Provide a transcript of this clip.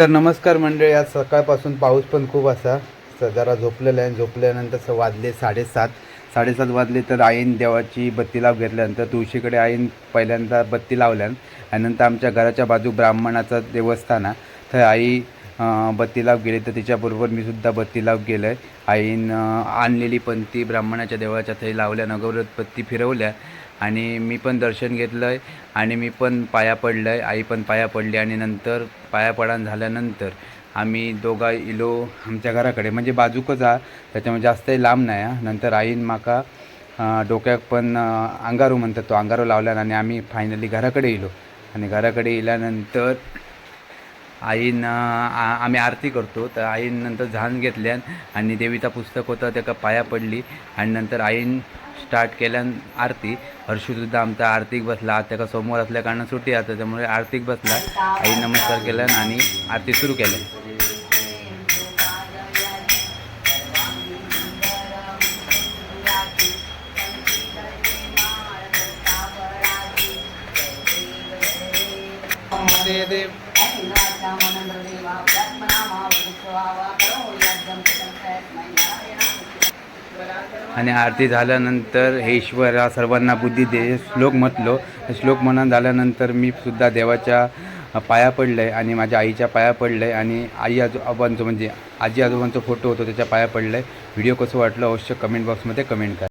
तर नमस्कार मंडळी आज सकाळपासून पाऊस पण खूप असा. स- जरा झोपलेलं आहे. झोपल्यानंतर स- वाजले साडेसात. साडेसात वाजले तर आईन देवाची बत्ती लाव घेतल्यानंतर तुळशीकडे आईन पहिल्यांदा बत्ती लावल्यान आणि नंतर आमच्या घराच्या बाजू ब्राह्मणाचं देवस्थान आहे. तर आई बत्ती लाव गेली. तर तिच्याबरोबर मी सुद्धा बत्ती लाव गेलं आहे आईन आणलेली पंथी ब्राह्मणाच्या देवाच्या थंय लावल्या. नगरत बत्ती फिरवल्या. आणि मी पण दर्शन घेतलं आहे आणि मी पण पाया पडलं आहे आई पण पाया पडली आणि नंतर पाया पडान झाल्यानंतर आम्ही दोघा इलो आमच्या घराकडे म्हणजे बाजूकच हा त्याच्यामुळे जास्तही लांब नाही हा. नंतर आईन माका डोक्यात डोक्याक पण अंगारू म्हणतात तो अंगारू लावल्यान आणि आम्ही फायनली घराकडे येलो आणि घराकडे येल्यानंतर आईन आम्ही आरती करतो. तर आईन नंतर झान घेतल्यान आणि देवीचा पुस्तक होतं त्याका पाया पडली आणि नंतर आईन स्टार्ट केल्यान आरती हर्षूसुद्धा आमचा आरतीक बसला आज त्याका समोर असल्या कारणान सुट्टी आता त्यामुळे आरतीक बसला आई नमस्कार केल्यान आणि आरती सुरू केल्यान आणि आरती झाल्यानंतर हे ईश्वरा हा सर्वांना बुद्धी दे श्लोक म्हटलो. श्लोक म्हणून झाल्यानंतर मी सुद्धा देवाच्या पाया पडलं आहे आणि माझ्या आईच्या पाया पडलं आहे आणि आई आजोबांचं म्हणजे आजी आजोबांचा फोटो होतो त्याच्या पाया पडलं. आहे व्हिडिओ कसं वाटलं अवश्य कमेंट बॉक्समध्ये कमेंट करा.